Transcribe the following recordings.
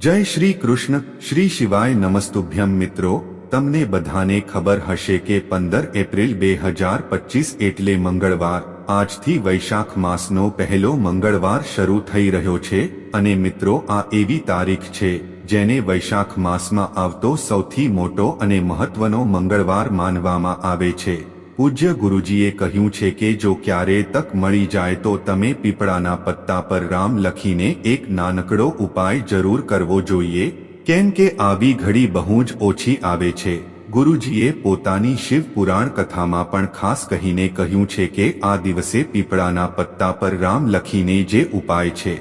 જય શ્રી કૃષ્ણ. શ્રી શિવાય નમસ્તુભ્યમ મિત્રો. તમને બધાને ખબર હશે કે પંદર એપ્રિલ બે હજાર પચીસ એટલે મંગળવાર. આજથી વૈશાખ માસનો પહેલો મંગળવાર શરૂ થઈ રહ્યો છે અને મિત્રો, આ એવી તારીખ છે જેને વૈશાખ માસમાં આવતો સૌથી મોટો અને મહત્વનો મંગળવાર માનવામાં આવે છે. પૂજ્ય ગુરુજીએ કહ્યું છે કે જો ક્યારે તક મળી જાય તો તમે પીપળાના પત્તા પર રામ લખીને એક નાનકડો ઉપાય જરૂર કરવો જોઈએ, કેમ કે આવી ઘડી બહુ જ ઓછી આવે છે. ગુરુજીએ પોતાની શિવ પુરાણ કથામાં પણ ખાસ કહીને કહ્યું છે કે આ દિવસે પીપળાના પત્તા પર રામ લખીને જે ઉપાય છે,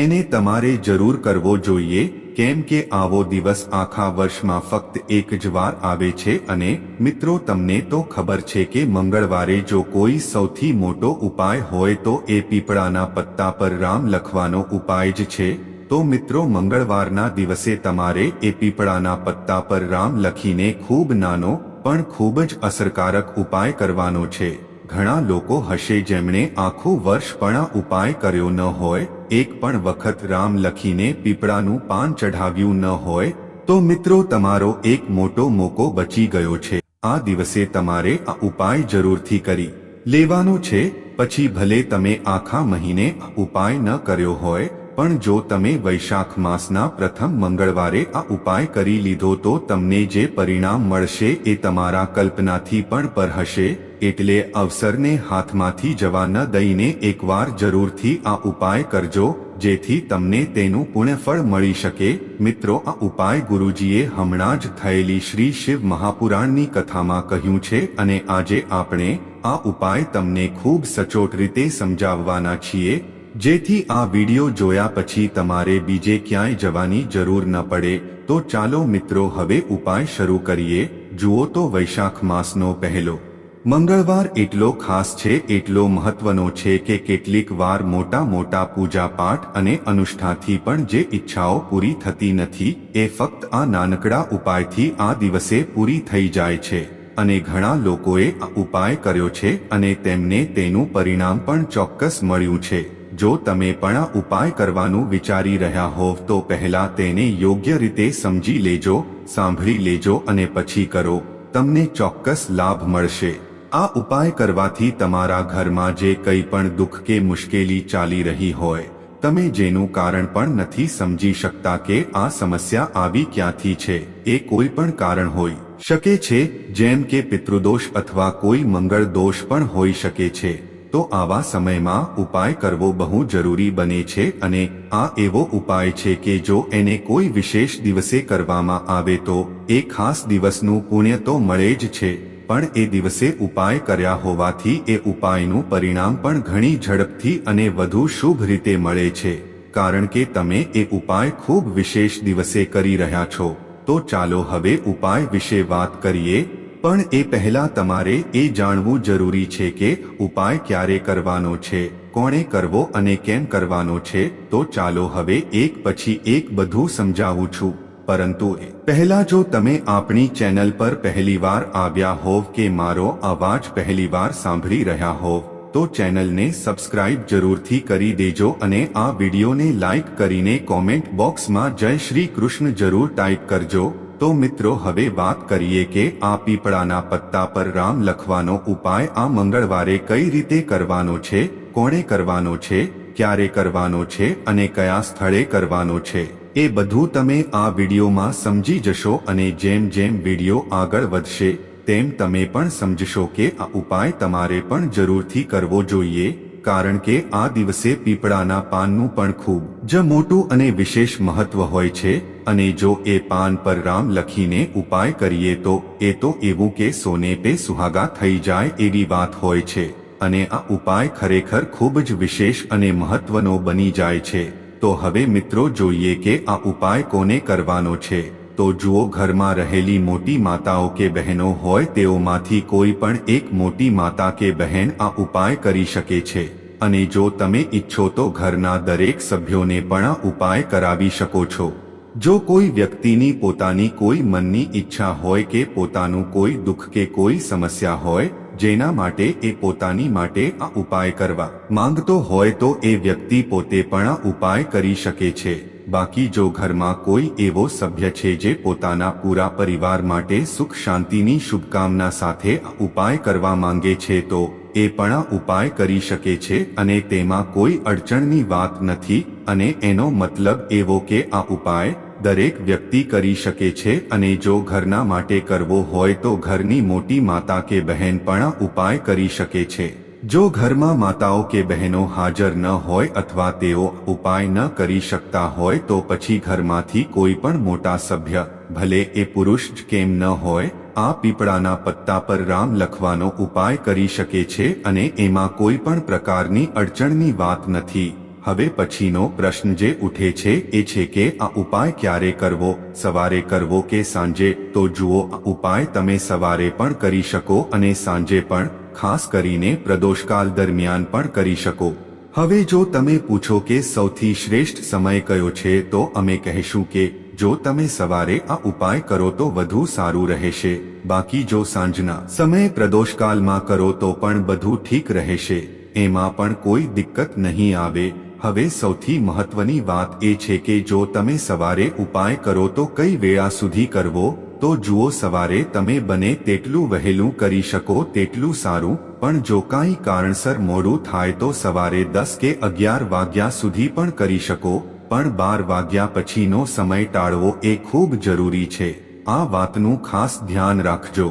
એને તમારે જરૂર કરવો જોઈએ કેમ કે આવો દિવસ આખા વર્ષમાં ફક્ત એક જ વાર આવે છે અને મિત્રો તમને તો ખબર છે કે મંગળવારે જો કોઈ સૌથી મોટો ઉપાય હોય તો એ પીપળાના પત્તા પર રામ લખવાનો ઉપાય જ છે. તો મિત્રો મંગળવારના દિવસે તમારે એ પીપળાના પત્તા પર રામ લખીને ખૂબ નાનો, પણ ખૂબ જ અસરકારક ઉપાય કરવાનો છે. ઘણા લોકો હશે જેમણે આખું વર્ષ પણ ઉપાય કર્યો ન હોય, એક પણ વખત રામ લખીને પીપળાનું પાન ચઢાવ્યું ન હોય, તો મિત્રો તમારો એક મોટો મોકો બચી ગયો છે. આ દિવસે તમારે આ ઉપાય જરૂરથી કરી લેવાનો છે, પછી ભલે તમે આખા મહિને ઉપાય ન કર્યો હોય પણ જો તમે વૈશાખ માસના પ્રથમ મંગળવારે આ ઉપાય કરી લીધો તો તમને જે પરિણામ મળશે એ તમારા કલ્પનાથી પણ પર હશે, એટલે અવસરને હાથમાંથી જવા ન દઈને એકવાર જરૂરથી આ ઉપાય કરજો, જેથી તમને તેનું પુણ્યફળ મળી શકે. મિત્રો, આ ઉપાય ગુરુજીએ હમણાં જ થયેલી શ્રી શિવ મહાપુરાણની કથામાં કહ્યું છે અને આજે આપણે આ ઉપાય તમને ખૂબ સચોટ રીતે સમજાવવાના છીએ. જેથી આ વિડિયો જોયા પછી તમારે બીજે ક્યાંય જવાની જરૂર ન પડે, તો ચાલો મિત્રો હવે ઉપાય શરૂ કરીએ. જુઓ તો વૈશાખ માસનો પહેલો. મંગળવાર એટલો ખાસ છે, એટલો મહત્વનો છે કે કેટલીક વાર મોટા મોટા પૂજા પાઠ અને અનુષ્ઠાથી પણ જે ઈચ્છાઓ પૂરી થતી નથી, એ ફક્ત આ નાનકડા ઉપાયથી આ દિવસે પૂરી થઈ જાય છે. અને ઘણા લોકોએ આ ઉપાય કર્યો છે અને તેમને તેનું પરિણામ પણ ચોક્કસ મળ્યું છે. જો તમે પણ ઉપાય કરવાનું વિચારી રહ્યા હોવ તો પહેલા તેને યોગ્ય રીતે સમજી લેજો, સાંભળી લેજો અને પછી કરો. તમને ચોક્કસ લાભ મળશે. આ ઉપાય કરવાથી તમારા ઘરમાં જે કંઈ પણ દુઃખ કે મુશ્કેલી ચાલી રહી હોય, તમે જેનું કારણ પણ નથી સમજી શકતા કે આ સમસ્યા આવી ક્યાંથી છે, એ કોઈ પણ કારણ હોઈ શકે છે, જેમ કે પિતૃદોષ અથવા કોઈ મંગળ દોષ પણ હોઈ શકે છે. તો આવા સમયમાં ઉપાય કરવો બહુ જરૂરી બને છે અને આ એવો ઉપાય છે કે જો એને કોઈ વિશેષ દિવસે કરવામાં આવે તો એ ખાસ દિવસનું પુણ્ય તો મળે જ છે, પણ એ દિવસે ઉપાય કર્યા હોવાથી એ ઉપાયનું પરિણામ પણ ઘણી ઝડપથી અને વધુ શુભ રીતે મળે છે. કારણ કે તમે એ ઉપાય ખૂબ વિશેષ દિવસે કરી રહ્યા છો, તો ચાલો હવે ઉપાય વિશે વાત કરીએ. પણ એ પહેલા તમારે એ જાણવું જરૂરી છે કે ઉપાય ક્યારે કરવાનો છે, કોણે કરવો અને કેમ કરવાનો છે, તો ચાલો હવે એક પછી એક બધું સમજાવું છું. પરંતુ એ પહેલા જો તમે આપણી ચેનલ પર પહેલીવાર આવ્યા હોવ કે મારો અવાજ પહેલીવાર સાંભળી રહ્યા હોવ, તો ચેનલને સબસ્ક્રાઇબ જરૂરથી કરી દેજો અને આ વિડીયોને લાઇક કરીને કોમેન્ટ બોક્સમાં જય શ્રી કૃષ્ણ જરૂર ટાઈપ કરજો. તો મિત્રો, હવે વાત કરીએ કે આ પીપળાના પત્તા પર રામ લખવાનો ઉપાય આ મંગળવારે કઈ રીતે કરવાનો છે, કોણે કરવાનો છે, ક્યારે કરવાનો છે અને કયા સ્થળે કરવાનો છે. એ બધું તમે આ વિડીયોમાં સમજી જશો અને જેમ જેમ વીડિયો આગળ વધશે, તેમ તમે પણ સમજશો કે આ ઉપાય તમારે પણ જરૂરથી કરવો જોઈએ. કારણ કે આ દિવસે પીપળાના પાનનું પણ ખૂબ જ મોટું અને વિશેષ મહત્વ હોય છે, અને જો એ પાન પર રામ લખીને ઉપાય કરીએ તો એ તો એવું કે સોને પે સુહાગા થઈ જાય એવી વાત હોય છે, અને આ ઉપાય ખરેખર ખૂબ જ વિશેષ અને મહત્વનો બની જાય છે. તો હવે મિત્રો જોઈએ કે આ ઉપાય કોને કરવાનો છે. તો જુઓ ઘરમાં રહેલી મોટી માતાઓ કે બહેનો હોય તેઓમાંથી કોઈ પણ એક મોટી માતા કે બહેન આ ઉપાય કરી શકે છે. અને જો તમે ઈચ્છો તો ઘરના દરેક સભ્યોને પણ આ ઉપાય કરાવી શકો છો. જો કોઈ વ્યક્તિની પોતાની કોઈ મનની ઈચ્છા હોય કે પોતાનું કોઈ દુઃખ કે કોઈ સમસ્યા હોય, જેના માટે એ પોતાની માટે આ ઉપાય કરવા માંગતો હોય તો એ વ્યક્તિ પોતે પણ આ ઉપાય કરી શકે છે. બાકી જો ઘરમાં કોઈ એવો સભ્ય છે જે પોતાના પૂરા પરિવાર માટે સુખ શાંતિની શુભકામના સાથે ઉપાય કરવા માંગે છે, તો એ પણ ઉપાય કરી શકે છે અને તેમાં કોઈ અડચણની વાત નથી અને એનો મતલબ એવો કે આ ઉપાય દરેક વ્યક્તિ કરી શકે છે અને જો ઘરના માટે કરવો હોય તો ઘરની મોટી માતા કે બહેન પણ ઉપાય કરી શકે છે. જો ઘરમાં માતાઓ કે બહેનો હાજર ન હોય અથવા તેઓ ઉપાય ન કરી શકતા હોય તો પછી ઘરમાંથી કોઈ પણ મોટા સભ્ય, ભલે એ પુરુષ જ કેમ ન હોય, આ પીપળાના પત્તા પર રામ લખવાનો ઉપાય કરી શકે છે અને એમાં કોઈ પણ પ્રકારની અડચણની વાત નથી. હવે પછીનો પ્રશ્ન જે ઉઠે છે એ છે કે આ ઉપાય ક્યારે કરવો, સવારે કરવો કે સાંજે? તો જુઓ, આ ઉપાય તમે સવારે પણ કરી શકો અને સાંજે પણ ખાસ કરીને પ્રદોષકાલ દરમિયાન પણ કરી શકો. હવે જો તમે પૂછો કે સૌથી શ્રેષ્ઠ સમય કયો છે, તો અમે કહેશું કે જો તમે સવારે આ ઉપાય કરો તો વધુ સારું રહેશે. બાકી જો સાંજના સમયે પ્રદોષકાલમાં કરો તો પણ બધું ઠીક રહેશે. એમાં પણ કોઈ દિક્કત નહીં આવે. હવે સૌથી મહત્વની વાત એ છે કે જો તમે સવારે ઉપાય કરો તો કઈ વેળા સુધી કરવો? તો જુઓ સવારે તમે બને તેટલું વહેલું કરી શકો તેટલું સારું, પણ જો કાંઈ કારણસર મોડું થાય તો સવારે દસ કે અગિયાર વાગ્યા સુધી પણ કરી શકો, પણ બાર વાગ્યા પછીનો સમય ટાળવો એ ખૂબ જરૂરી છે. આ વાતનું ખાસ ધ્યાન રાખજો.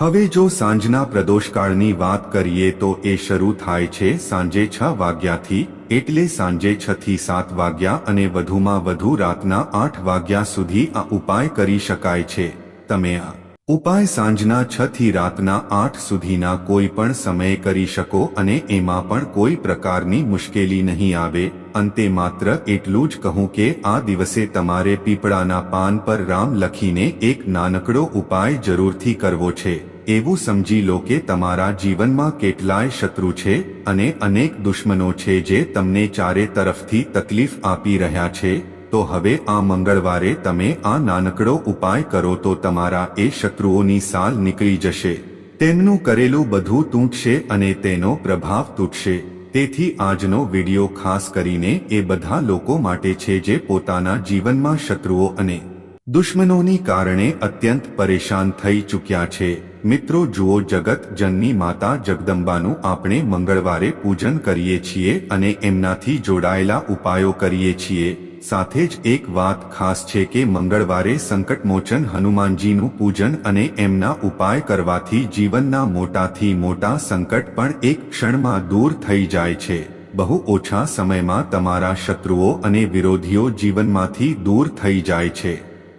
હવે જો સાંજના પ્રદોષકાળની વાત કરીએ તો એ શરૂ થાય છે સાંજે છ વાગ્યાથી, એટલે સાંજે છ થી સાત વાગ્યા અને વધુમાં વધુ રાતના આઠ વાગ્યા સુધી આ ઉપાય કરી શકાય છે. તમે આ ઉપાય સાંજના છ થી રાતના આઠ સુધીના કોઈ પણ સમયે કરી શકો અને એમાં પણ કોઈ પ્રકારની મુશ્કેલી નહીં આવે. અંતે માત્ર એટલું જ કહું કે આ દિવસે તમારે પીપળાના પાન પર રામ લખીને એક નાનકડો ઉપાય જરૂરથી કરવો છે. એવું સમજી લો કે તમારા જીવનમાં કેટલાય શત્રુ છે અને અનેક દુશ્મનો છે જે તમને ચારે તરફથી તકલીફ આપી રહ્યા છે. તો હવે આ મંગળવારે તમે આ નાનકડો ઉપાય કરો તો તમારા એ શત્રુઓની સાલ નીકળી જશે. તેમનું કરેલું બધું તૂટશે અને તેનો પ્રભાવ તૂટશે. તેથી આજનો વિડિયો ખાસ કરીને એ બધા લોકો માટે છે જે પોતાના જીવનમાં શત્રુઓ અને દુશ્મનોની કારણે અત્યંત પરેશાન થઈ ચૂક્યા છે. મિત્રો, જુઓ જગત જનની માતા જગદંબાનું આપણે મંગળવારે પૂજન કરીએ છીએ અને એમનાથી જોડાયેલા ઉપાયો કરીએ છીએ. સાથે જ એક વાત ખાસ છે કે મંગળવારે સંકટમોચન હનુમાનજીનું પૂજન અને એમના ઉપાય કરવાથી જીવનના મોટાથી મોટા સંકટ પણ એક ક્ષણમાં દૂર થઈ જાય છે. બહુ ઓછા સમયમાં તમારા શત્રુઓ અને વિરોધીઓ જીવનમાંથી દૂર થઈ જાય છે.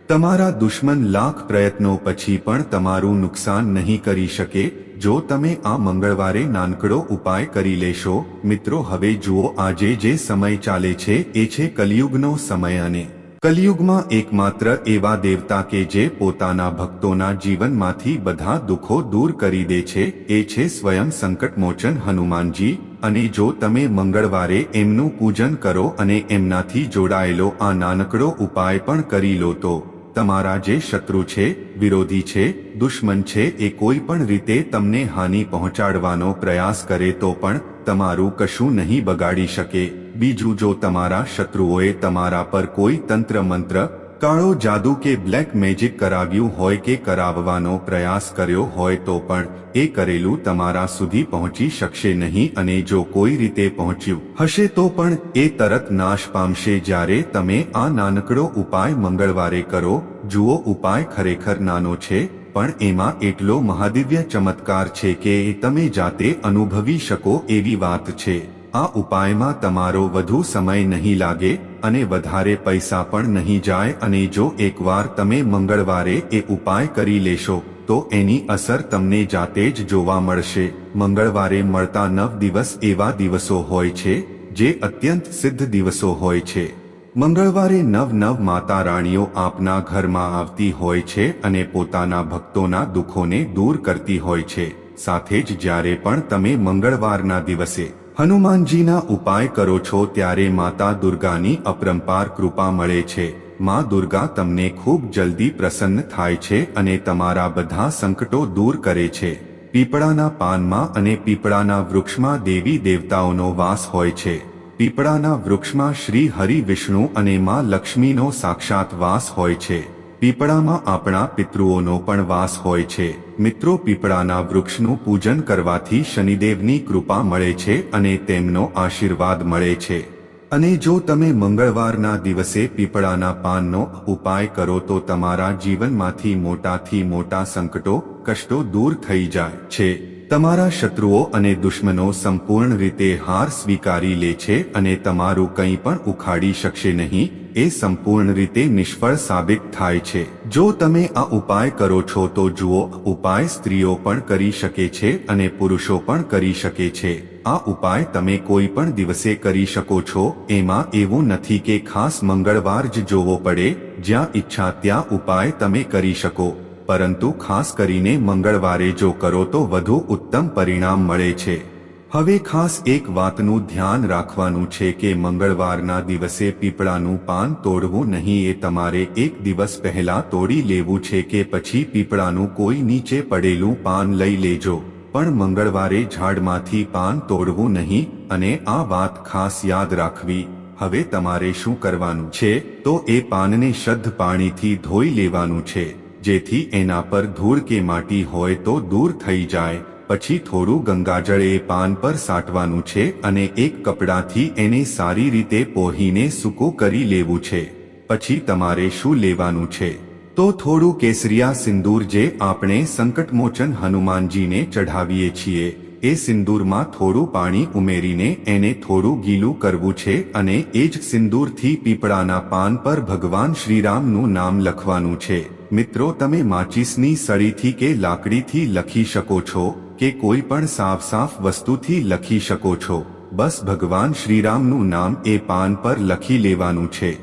તમારા દુશ્મન લાખ પ્રયત્નો પછી પણ તમારું નુકસાન નહીં કરી શકે જો તમે આ મંગળવારે નાનકડો ઉપાય કરી લેશો, મિત્રો હવે જુઓ આજે જે સમય ચાલે છે, એ છે કલિયુગનો સમય અને કલિયુગમાં એકમાત્ર એવા દેવતા કે જે પોતાના ભક્તોના જીવનમાંથી બધા દુઃખો દૂર કરી દે છે, એ છે સ્વયં સંકટમોચન હનુમાનજી, અને જો તમે મંગળવારે એમનું પૂજન કરો અને એમનાથી જોડાયેલો આ નાનકડો ઉપાય પણ કરી લો તો તમારા જે શત્રુ છે, વિરોધી છે, દુશ્મન છે, એ કોઈ પણ રીતે તમને હાનિ પહોંચાડવાનો પ્રયાસ કરે તો પણ તમારું કશું નહીં બગાડી શકે. બીજું, જો તમારા શત્રુઓએ તમારા પર કોઈ તંત્ર મંત્ર કાળો જાદુ કે બ્લેક મેજિક કરાવ્યું હોય કે કરાવવાનો પ્રયાસ કર્યો હોય તો પણ, એ કરેલું તમારા સુધી પહોંચી શકશે નહીં અને જો કોઈ રીતે પહોંચ્યું હશે તો પણ, એ તરત નાશ પામશે જ્યારે તમે આ નાનકડો ઉપાય મંગળવારે કરો, જુઓ ઉપાય ખરેખર નાનો છે, પણ એમાં એટલો મહાદિવ્ય ચમત્કાર છે કે તમે જાતે અનુભવી શકો એવી વાત છે. આ ઉપાયમાં તમારો વધુ સમય નહીં લાગે અને વધારે પૈસા પણ નહીં જાય અને જો એકવાર તમે મંગળવારે એ ઉપાય કરી લેશો, તો એની અસર તમને જાતે જ જોવા મળશે. મંગળવારે મળતા નવ દિવસ એવા દિવસો હોય છે, જે અત્યંત સિદ્ધ દિવસો હોય છે. મંગળવારે નવ નવ માતા રાણીઓ આપના ઘરમાં આવતી હોય છે અને પોતાના ભક્તોના દુઃખોને દૂર કરતી હોય છે. સાથે જ જ્યારે પણ તમે મંગળવારના દિવસે હનુમાનજીના ઉપાય કરો છો ત્યારે માતા દુર્ગાની અપરંપાર કૃપા મળે છે. માં દુર્ગા તમને ખૂબ જલ્દી પ્રસન્ન થાય છે અને તમારા બધા સંકટો દૂર કરે છે. પીપળાના પાનમાં અને પીપળાના વૃક્ષમાં દેવી દેવતાઓનો વાસ હોય છે. પીપળાના વૃક્ષમાં શ્રી હરિ વિષ્ણુ અને માં લક્ષ્મીનો સાક્ષાત વાસ હોય છે. પીપળામાં આપણા પિતૃઓનો પણ વાસ હોય છે. મિત્રો, પીપળાના વૃક્ષનું પૂજન કરવાથી શનિદેવની કૃપા મળે છે અને તેમનો આશીર્વાદ મળે છે. અને જો તમે મંગળવારના દિવસે પીપળાના પાનનો ઉપાય કરો તો તમારા જીવનમાંથી મોટાથી મોટા સંકટો, કષ્ટો દૂર થઈ જાય છે. તમારા શત્રુઓ અને દુશ્મનો સંપૂર્ણ રીતે હાર સ્વીકારી લે છે અને તમારું કંઈ પણ ઉખાડી શકશે નહીં, એ સંપૂર્ણ રીતે નિષ્ફળ સાબિત થાય છે. જો તમે આ ઉપાય કરો છો તો જુઓ, ઉપાય સ્ત્રીઓ પણ કરી શકે છે અને પુરુષો પણ કરી શકે છે. આ ઉપાય તમે કોઈ પણ દિવસે કરી શકો છો, એમાં એવું નથી કે ખાસ મંગળવાર જ જોવો પડે, જ્યાં ઈચ્છા ત્યાં ઉપાય તમે કરી શકો. પરંતુ ખાસ કરીને મંગળવારે જો કરો તો વધુ ઉત્તમ પરિણામ મળે છે. હવે ખાસ એક વાતનું ધ્યાન રાખવાનું છે કે મંગળવારના દિવસે પીપળાનું પાન તોડવું નહીં એ તમારે એક દિવસ પહેલા તોડી લેવું છે કે પછી પીપળાનું કોઈ નીચે પડેલું પાન લઈ લેજો. પણ મંગળવારે ઝાડમાંથી પાન તોડવું નહીં અને આ વાત ખાસ યાદ રાખવી. હવે તમારે શું કરવાનું છે? તો એ પાનને શુદ્ધ પાણીથી ધોઈ લેવાનું છે. જેથી એના પર ધૂળ કે માટી હોય તો દૂર થઈ જાય, પછી થોડું ગંગાજળ એ પાન પર સાટવાનું છે અને એક કપડાથી એને સારી રીતે પોહીને સૂકો કરી લેવું છે. પછી તમારે શું લેવાનું છે? તો થોડું કેસરિયા સિંદૂર જે આપણે સંકટમોચન હનુમાનજીને ચઢાવીએ છીએ, એ સિંદૂરમાં થોડું પાણી ઉમેરીને એને થોડું ગીલું કરવું છે અને એ જ સિંદૂરથી પીપળાના પાન પર ભગવાન શ્રીરામનું નામ લખવાનું છે. મિત્રો, તમે માચીસની સળીથી કે લાકડીથી લખી શકો છો કે કોઈ પણ સાફ સાફ વસ્તુથી લખી શકો છો. બસ ભગવાન શ્રીરામનું નામ એ પાન પર લખી લેવાનું છે.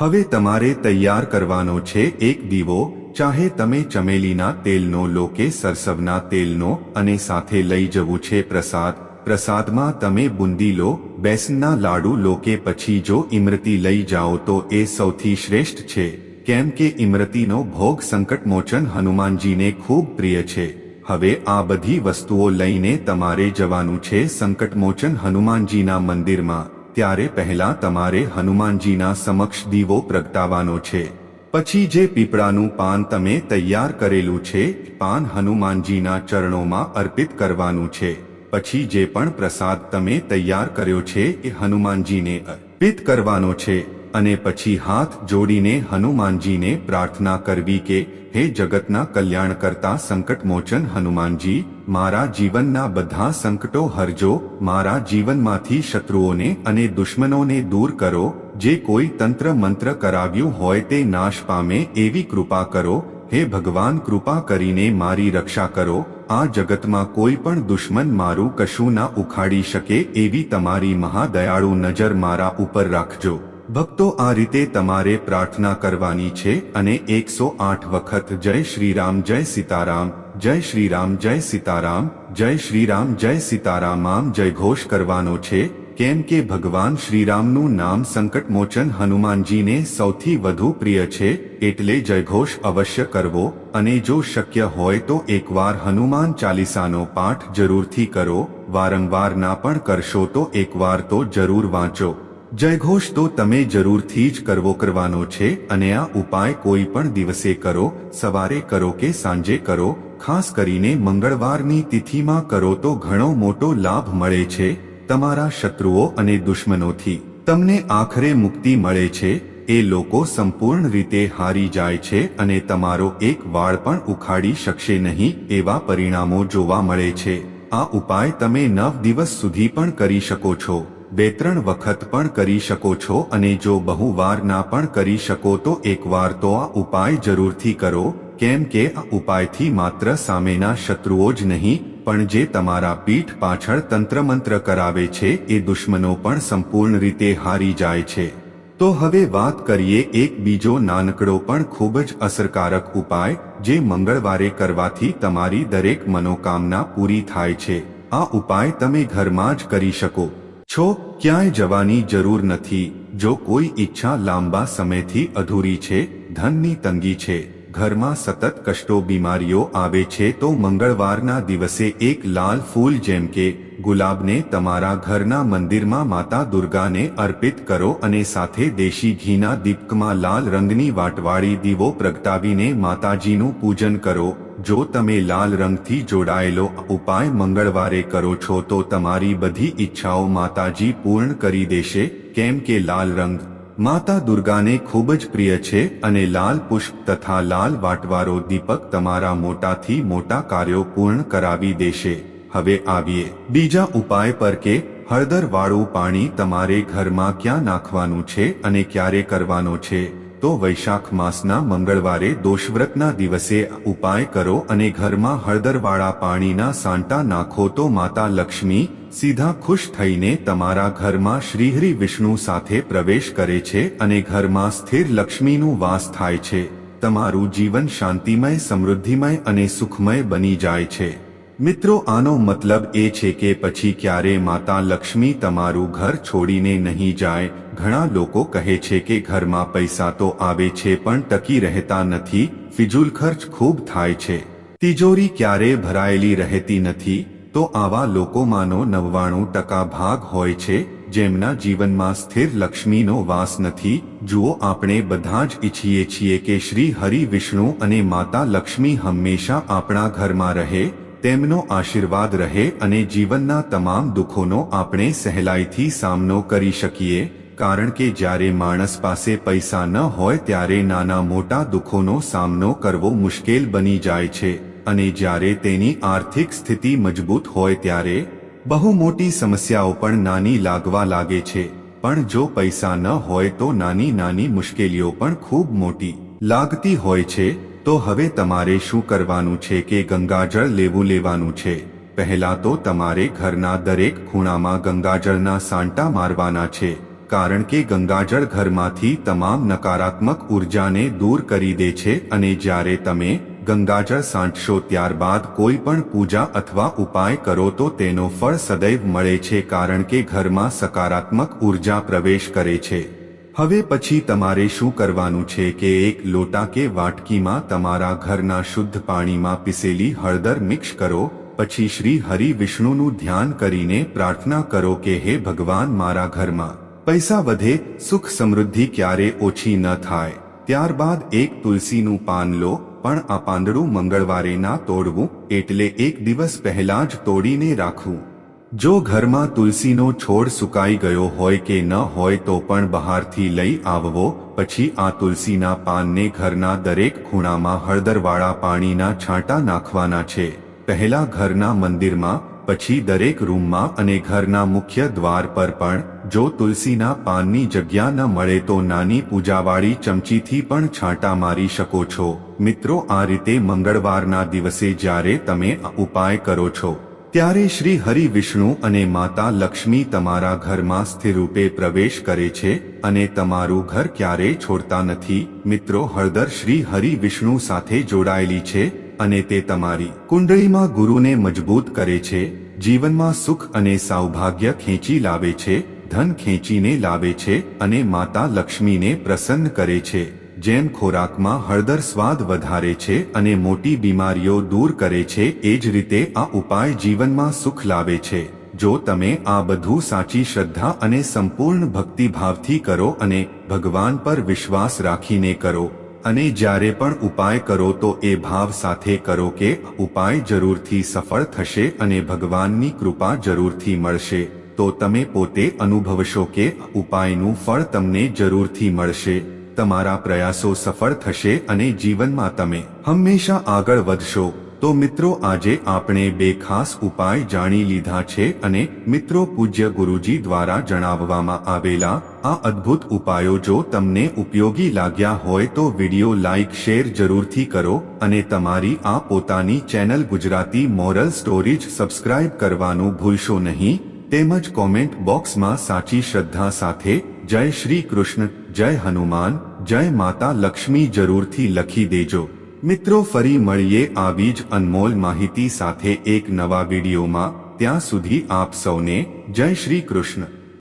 હવે તમારે તૈયાર કરવાનો છે એક દીવો, ચાહે તમે ચમેલીના તેલનો લો કે સરસવના તેલનો અને સાથે લઈ જવું છે પ્રસાદ. પ્રસાદમાં તમે બુંદી લો, બેસનના લાડુ લો કે પછી જો ઇમરતી લઈ જાઓ તો એ સૌથી શ્રેષ્ઠ છે. કેમ કે ઇમરતીનો ભોગ સંકટમોચન હનુમાનજીને ખૂબ પ્રિય છે. હવે આ બધી વસ્તુઓ લઈને તમારે જવાનું છે સંકટમોચન હનુમાનજીના મંદિરમાં. ત્યારે પહેલા તમારે હનુમાનજીના સમક્ષ દીવો પ્રગટાવવાનો છે. પછી જે પીપળાનું પાન તમે તૈયાર કરેલું છે, પાન હનુમાનજીના ચરણોમાં અર્પિત કરવાનું છે. પછી જે પણ પ્રસાદ તમે તૈયાર કર્યો છે એ હનુમાનજીને અર્પિત કરવાનો છે. અને પછી હાથ જોડીને હનુમાનજીને પ્રાર્થના કરવી કે, હે જગતના કલ્યાણ કરતા સંકટમોચન હનુમાનજી, મારા જીવનના બધા સંકટો હરજો, મારા જીવનમાંથી શત્રુઓને અને દુશ્મનોને દૂર કરો, જે કોઈ તંત્ર મંત્ર કરાવ્યું હોય તે નાશ પામે એવી કૃપા કરો, હે ભગવાન કૃપા કરીને મારી રક્ષા કરો, આ જગતમાં કોઈ પણ દુશ્મન મારું કશું ના ઉખાડી શકે એવી તમારી મહાદયાળુ નજર મારા ઉપર રાખજો. ભક્તો આ રીતે તમારે પ્રાર્થના કરવાની છે અને એકસો આઠ વખત જય શ્રીરામ, જય સીતારામ, જય શ્રીરામ, જય સીતારામ, જય શ્રીરામ, જય સીતારામ આમ જય ઘોષ કરવાનો છે. કેમ કે ભગવાન શ્રીરામનું નામ સંકટમોચન હનુમાનજીને સૌથી વધુ પ્રિય છે, એટલે જયઘોષ અવશ્ય કરવો અને જો શક્ય હોય તો એકવાર હનુમાન ચાલીસાનો પાઠ જરૂરથી કરો. વારંવાર ના પણ કરશો તો એકવાર તો જરૂર વાંચો. જયઘોષ તો તમે જરૂરથી જ કરવો કરવાનો છે અને આ ઉપાય કોઈ પણ દિવસે કરો, સવારે કરો કે સાંજે કરો, ખાસ કરીને મંગળવારની તિથિમાં કરો તો ઘણો મોટો લાભ મળે છે, તમારા શત્રુઓ અને દુશ્મનોથી. તમને આખરે મુક્તિ મળે છે, એ લોકો સંપૂર્ણ રીતે હારી જાય છે અને તમારો એક વાળ પણ ઉખાડી શકશે નહીં એવા પરિણામો જોવા મળે છે. આ ઉપાય તમે નવ દિવસ સુધી પણ કરી શકો છો. બે ત્રણ વખત પણ કરી શકો છો અને જો બહુ વાર ના પણ કરી શકો તો એકવાર તો આ ઉપાય જરૂરથી કરો, કેમ કે આ ઉપાયથી માત્ર સામેના શત્રુઓ જ નહીં, પણ જે તમારા પીઠ પાછળ તંત્રમંત્ર કરાવે છે એ દુશ્મનો પણ સંપૂર્ણ રીતે હારી જાય છે. તો હવે વાત કરીએ એક બીજો નાનકડો પણ ખૂબ જ અસરકારક ઉપાય, જે મંગળવારે કરવાથી તમારી દરેક મનોકામના પૂરી થાય છે. આ ઉપાય તમે ઘરમાં જ કરી શકો. છો, ક્યાંય જવાની જરૂર નથી. જો કોઈ ઈચ્છા લાંબા સમયથી અધૂરી છે, ધનની તંગી છે, ઘરમાં સતત કષ્ટો, બીમારીઓ આવે છે, તો મંગળવારના દિવસે એક લાલ ફૂલ જેમ કે ગુલાબને તમારા ઘરના મંદિરમાં માતા દુર્ગાને અર્પિત કરો અને સાથે દેશી ઘીના દીપકમાં લાલ રંગની વાટવાળી દીવો પ્રગટાવીને માતાજીનું પૂજન કરો. જો તમે લાલ રંગથી જોડાયેલો ઉપાય મંગળવારે કરો છો તો તમારી બધી ઈચ્છાઓ માતાજી પૂર્ણ કરી દેશે. કેમ કે લાલ રંગ માતા દુર્ગાને ખૂબ જ પ્રિય છે અને લાલ પુષ્પ તથા લાલ વાટવારો દીપક તમારા મોટાથી મોટા કાર્યો પૂર્ણ કરાવી દેશે. હવે આવીએ. બીજા ઉપાય પર કે હળદર વાળું પાણી તમારે ઘરમાં ક્યાં નાખવાનું છે અને ક્યારે કરવાનો છે? તો વૈશાખ માસના મંગળવારે દોષવ્રતના દિવસે ઉપાય કરો અને ઘરમાં હળદરવાળા પાણીના સાંટા નાખો તો માતા લક્ષ્મી સીધા ખુશ થઈને તમારા ઘરમાં શ્રીહરિ વિષ્ણુ સાથે પ્રવેશ કરે છે અને ઘરમાં સ્થિર લક્ષ્મીનું વાસ થાય છે. તમારું જીવન શાંતિમય, સમૃદ્ધિમય અને સુખમય બની જાય છે. મિત્રો, આનો મતલબ એ છે કે પછી ક્યારે માતા લક્ષ્મી તમારું ઘર છોડીને નહીં જાય ઘણા લોકો કહે છે કે ઘરમાં પૈસા તો આવે છે પણ ટકી રહેતા નથી, ફિજુલ ખર્ચ ખૂબ થાય છે. તિજોરી ક્યારે ભરાયેલી રહેતી નથી, તો આવા લોકોમાંનો નવ્વાણું ટકા ભાગ હોય છે, જેમના જીવનમાં સ્થિર લક્ષ્મીનો વાસ નથી. જુઓ, આપણે બધા જ ઈચ્છીએ છીએ કે શ્રી હરિ વિષ્ણુ અને માતા લક્ષ્મી હંમેશા આપણા ઘરમાં રહે, તેમનો આશીર્વાદ રહે અને જીવનના તમામ દુઃખોનો આપણે સહેલાઈથી સામનો કરી શકીએ. કારણ કે જ્યારે માણસ પાસે પૈસા ન હોય ત્યારે નાના મોટા દુઃખોનો સામનો કરવો મુશ્કેલ બની જાય છે અને જ્યારે તેની આર્થિક સ્થિતિ મજબૂત હોય ત્યારે બહુ મોટી સમસ્યાઓ પણ નાની લાગવા લાગે છે. પણ જો પૈસા ન હોય તો નાની નાની મુશ્કેલીઓ પણ ખૂબ મોટી લાગતી હોય છે. તો હવે તમારે શું કરવાનું છે કે ગંગાજળ લેવું લેવાનું છે? પહેલા તો તમારે ઘરના દરેક ખૂણામાં ગંગાજળના સાંટા મારવાના છે. કારણ કે ગંગાજળ ઘરમાંથી તમામ નકારાત્મક ઉર્જાને દૂર કરી દે છે અને જ્યારે તમે ગંગાજળ સાંટશો ત્યારબાદ કોઈ પણ પૂજા અથવા ઉપાય કરો તો તેનો ફળ સદૈવ મળે છે કારણ કે ઘરમાં સકારાત્મક ઊર્જા પ્રવેશ કરે છે. હવે પછી તમારે શું કરવાનું છે કે એક લોટા કે વાટકીમાં તમારા ઘરના શુદ્ધ પાણીમાં પીસેલી હળદર મિક્સ કરો, પછી શ્રી હરિ વિષ્ણુનું ધ્યાન કરીને પ્રાર્થના કરો કે હે ભગવાન મારા ઘરમાં પૈસા વધે, સુખ સમૃદ્ધિ ક્યારે ઓછી ન થાય. ત્યારબાદ એક તુલસીનું પાન લો, પણ આ પાંદડું મંગળવારે ના તોડવું, એટલે એક દિવસ પહેલા જ તોડીને રાખવું. જો ઘરમાં તુલસીનો છોડ સુકાઈ ગયો હોય કે ન હોય તો પણ બહારથી લઈ આવવો, પછી આ તુલસીના પાનને ઘરના દરેક ખૂણામાં હળદરવાળા પાણીના છાંટા નાખવાના છે. પહેલા ઘરના મંદિરમાં, પછી દરેક રૂમમાં અને ઘરના મુખ્ય દ્વાર પર પણ જો તુલસીના પાનની જગ્યા ન મળે તો નાની પૂજાવાળી ચમચીથી પણ છાંટા મારી શકો છો. મિત્રો, આ રીતે મંગળવારના દિવસે જ્યારે તમે ઉપાય કરો છો, ત્યારે શ્રી હરિ વિષ્ણુ અને માતા લક્ષ્મી તમારા ઘરમાં સ્થિર રૂપે પ્રવેશ કરે છે અને તમારું ઘર ક્યારેય છોડતા નથી. મિત્રો, હળદર શ્રી હરિ વિષ્ણુ સાથે જોડાયેલી છે અને તે તમારી કુંડળીમાં ગુરુને મજબૂત કરે છે, જીવનમાં સુખ અને સૌભાગ્ય ખેંચી લાવે છે. ધન ખેંચીને લાવે છે અને માતા લક્ષ્મીને પ્રસન્ન કરે છે, જેમ ખોરાકમાં હળદર સ્વાદ વધારે છે અને મોટી બીમારીઓ દૂર કરે છે, એ જ રીતે આ ઉપાય જીવનમાં સુખ લાવે છે. જો તમે આ બધું સાચી શ્રદ્ધા અને સંપૂર્ણ ભક્તિભાવથી કરો અને ભગવાન પર વિશ્વાસ રાખીને કરો, અને જ્યારે પણ ઉપાય કરો તો એ ભાવ સાથે કરો કે ઉપાય જરૂરથી સફળ થશે અને ભગવાનની કૃપા જરૂરથી મળશે. તો તમે પોતે અનુભવશો કે ઉપાયનું ફળ તમને જરૂરથી મળશે. તમારા પ્રયાસો સફળ થશે અને જીવનમાં તમે હંમેશા આગળ વધશો. તો મિત્રો, આજે આપણે બે ખાસ ઉપાય જાણી લીધા છે અને મિત્રો, પૂજ્ય ગુરુજી દ્વારા જણાવવામાં આવેલા આ અદ્ભુત ઉપાયો જો તમને ઉપયોગી લાગ્યા હોય તો વિડિયો લાઇક, શેર જરૂરથી કરો અને તમારી આ પોતાની channel Gujarati moral stories subscribe કરવાનું ભૂલશો નહીં. તેમજ કોમેન્ટ બોક્સમાં સાચી શ્રદ્ધા સાથે, જય શ્રી કૃષ્ણ, જય હનુમાન, જય માતા લક્ષ્મી જરૂરથી લખી દેજો. મિત્રો, ફરી મળીએ આવી જ અનમોલ માહિતી સાથે એક નવા વિડીયોમાં. ત્યાં સુધી આપ સૌને જય શ્રી કૃષ્ણ.